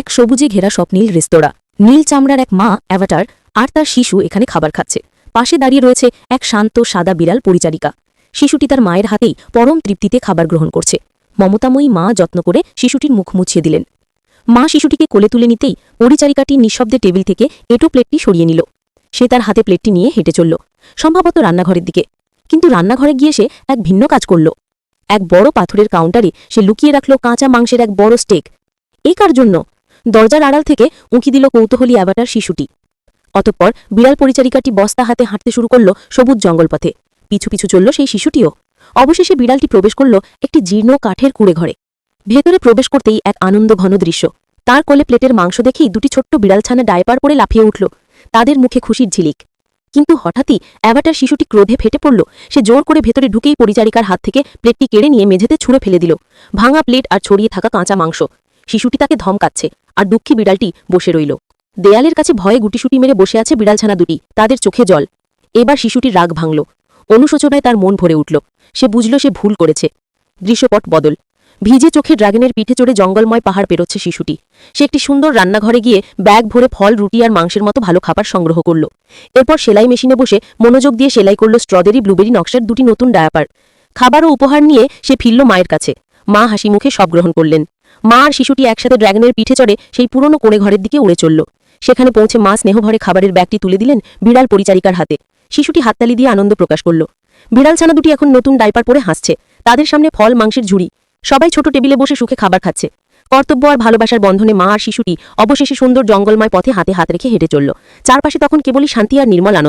এক সবুজে ঘেরা স্বপ্নীল রেস্তোরাঁ। নীল চামড়ার এক মা, অ্যাভাটার, আর তার শিশু এখানে খাবার খাচ্ছে। পাশে দাঁড়িয়ে রয়েছে এক শান্ত, সাদা বিড়াল পরিচারিকা। শিশুটি তার মায়ের হাতেই পরম তৃপ্তিতে খাবার গ্রহণ করছে। মমতাময়ী মা যত্ন করে শিশুটির মুখ মুছিয়ে দিলেন। মা শিশুটিকে কোলে তুলে নিতেই পরিচারিকাটি নিঃশব্দে টেবিল থেকে এটো প্লেটটি সরিয়ে নিল। সে তার হাতে প্লেটটি নিয়ে হেঁটে চলল, সম্ভবত রান্নাঘরের দিকে। কিন্তু রান্নাঘরে গিয়ে সে এক ভিন্ন কাজ করল। এক বড় পাথরের কাউন্টারে সে লুকিয়ে রাখল কাঁচা মাংসের এক বড় স্টেক। এ কার জন্য? দরজার আড়াল থেকে উঁকি দিল কৌতূহলী অ্যাভাটার শিশুটি। অতঃপর বিড়াল পরিচারিকাটি বস্তা হাতে হাঁটতে শুরু করল সবুজ জঙ্গলপথে। পিছু পিছু চলল সেই শিশুটিও। অবশেষে বিড়ালটি প্রবেশ করল একটি জীর্ণ কাঠের কুড়ে ঘরে। ভেতরে প্রবেশ করতেই এক আনন্দ ঘন দৃশ্য। তার কোলে প্লেটের মাংস দেখেই দুটি ছোট্ট বিড়ালছানা ডায়পার পরে লাফিয়ে উঠল। তাদের মুখে খুশির ঝিলিক। কিন্তু হঠাৎই অ্যাভাটার শিশুটি ক্রোধে ফেটে পড়ল। সে জোর করে ভেতরে ঢুকেই পরিচারিকার হাত থেকে প্লেটটি কেড়ে নিয়ে মেঝেতে ছুঁড়ে ফেলে দিল। ভাঙা প্লেট আর ছড়িয়ে থাকা কাঁচা মাংস। শিশুটি তাকে ধমকাচ্ছে, আর দুঃখী বিড়ালটি বসে রইল। দেয়ালের কাছে ভয়ে গুটিসুটি মেরে বসে আছে বিড়ালছানা দুটি, তাদের চোখে জল। এবার শিশুটির রাগ ভাঙল। অনুশোচনায় তার মন ভরে উঠল। সে বুঝল সে ভুল করেছে। দৃশ্যপট বদল। ভিজে চোখে ড্রাগনের পিঠে চড়ে জঙ্গলময় পাহাড় পেরোচ্ছে শিশুটি। সে একটি সুন্দর রান্নাঘরে গিয়ে ব্যাগ ভরে ফল, রুটি আর মাংসের মতো ভালো খাবার সংগ্রহ করল। এরপর সেলাই মেশিনে বসে মনোযোগ দিয়ে সেলাই করল স্ট্রবেরি, ব্লুবেরি, নকশার দুটি নতুন ডায়াপার। খাবার ও উপহার নিয়ে সে ফিরল মায়ের কাছে। মা হাসি মুখে সব গ্রহণ করলেন। মা আর শিশুটি একসাথে ড্রাগনের পিঠে চড়ে সেই পুরনো কোণে ঘরের দিকে উড়ে চলল। সেখানে পৌঁছে মা স্নেহভরে খাবারের ব্যাগটি তুলে দিলেন বিড়াল পরিচারিকার হাতে। শিশুটি হাততালি দিয়ে আনন্দ প্রকাশ করল। বিড়াল ছানা দুটি এখন নতুন ডাইপার পরে হাসছে। তাদের সামনে ফল, মাংসের ঝুড়ি। সবাই ছোট টেবিলে বসে সুখে খাবার খাচ্ছে। কর্তব্য আর ভালোবাসার বন্ধনে মা আর শিশুটি অবশেষে সুন্দর জঙ্গলময় পথে হাতে হাত রেখে হেঁটে চলল। চারপাশে তখন কেবলই শান্তি আর নির্মল আনন্দ।